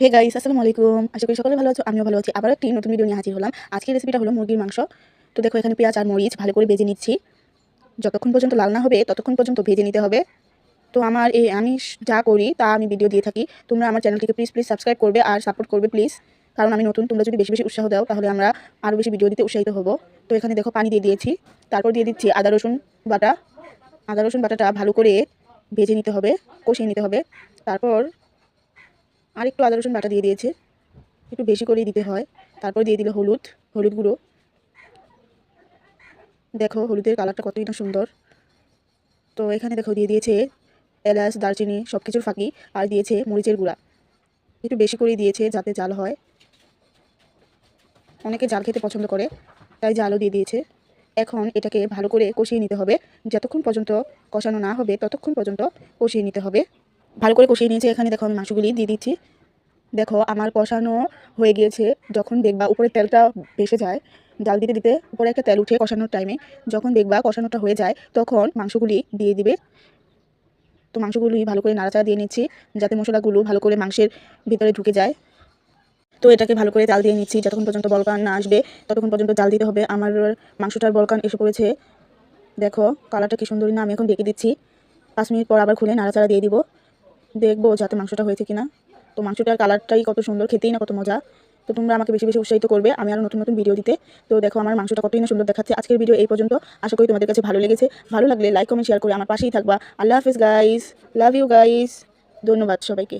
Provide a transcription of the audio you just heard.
Hey guys আসসালামু আলাইকুম আশা করি সকলে ভালো আছো, আমিও ভালো আছি। আবার একটি নতুন ভিডিও নিয়ে হাজির হলাম। আজকের রেসিপিটা হলো মুরগির মাংস। তো দেখো, এখানে পেঁয়াজ আর মরিচ ভালো করে ভেজে নিচ্ছি। যতক্ষণ পর্যন্ত লাল না হবে, ততক্ষণ পর্যন্ত ভেজে নিতে হবে। তো আমার এই আমি যা করি, তা আমি ভিডিও দিয়ে থাকি। তোমরা আমার চ্যানেলটিকে প্লিজ প্লিজ সাবস্ক্রাইব করবে আর সাপোর্ট করবে প্লিজ কারণ আমি নতুন, তোমরা যদি বেশি বেশি উৎসাহ দাও, তাহলে আমরা আরও বেশি ভিডিও দিতে উৎসাহিত হব। তো এখানে দেখো, পানি দিয়ে দিয়েছি। তারপর দিয়ে দিচ্ছি আদা, রসুন, বাটা। আদা, রসুন, বাটাটা ভালো করে ভেজে নিতে হবে, কষিয়ে নিতে হবে। তারপর আর একটু আদা রসুন বাটা দিয়ে দিয়েছে। একটু বেশি করেই দিতে হয়। তারপর দিয়ে দিল হলুদ হলুদ গুঁড়ো। দেখো হলুদের কালারটা কতই না সুন্দর। তো এখানে দেখো দিয়ে দিয়েছে এলাচ, দারচিনি সব কিছুর ফাঁকি আর দিয়েছে মরিচের গুঁড়া। একটু বেশি করেই দিয়েছে যাতে জাল হয়। অনেকে জাল খেতে পছন্দ করে, তাই জালও দিয়ে দিয়েছে। এখন এটাকে ভালো করে কষিয়ে নিতে হবে। যতক্ষণ পর্যন্ত কষানো না হবে, ততক্ষণ পর্যন্ত কষিয়ে নিতে হবে। ভালো করে কষিয়ে নিয়েছে, এখানে দেখো আমি মাংসগুলি দিয়ে দিচ্ছি। দেখো আমার কষানো হয়ে গিয়েছে, যখন দেখবা উপরে তেলটা ভেসে যায়, জাল দিতে দিতে উপরে একটা তেল উঠে কষানোর টাইমে যখন দেখবা কষানোটা হয়ে যায়, তখন মাংসগুলি দিয়ে দিবে। তো মাংসগুলি ভালো করে নাড়াচাড়া দিয়ে নিচ্ছি, যাতে মশলাগুলো ভালো করে মাংসের ভিতরে ঢুকে যায়। তো এটাকে ভালো করে জাল দিয়ে নিচ্ছি, যতক্ষণ পর্যন্ত বলকান না আসবে, ততক্ষণ পর্যন্ত জাল দিতে হবে। আমার মাংসটার বলকান এসে পড়েছে। দেখো কালারটা কি সুন্দরী না, আমি এখন ডেকে দিচ্ছি। পাঁচ মিনিট পর আবার খুলে নাড়াচাড়া দিয়ে দিব। দেখব যাতে মাংসটা হয়েছে কিনা। তো মাংসটার কালারটাই কত সুন্দর, খেতেই না কত মজা। তো তোমরা আমাকে বেশি বেশি উৎসাহিত করবে, আমি আরও নতুন নতুন ভিডিও দিতে। তো দেখো, আমার মাংসটা কতই না সুন্দর দেখাচ্ছে আজকের ভিডিও এই পর্যন্ত। আশা করি তোমাদের কাছে ভালো লেগেছে। ভালো লাগলে লাইক কমেন্ট শেয়ার করে আমার পাশেই থাকবা। আল্লাহ হাফিজ গাইস লাভ ইউ গাইস ধন্যবাদ সবাইকে।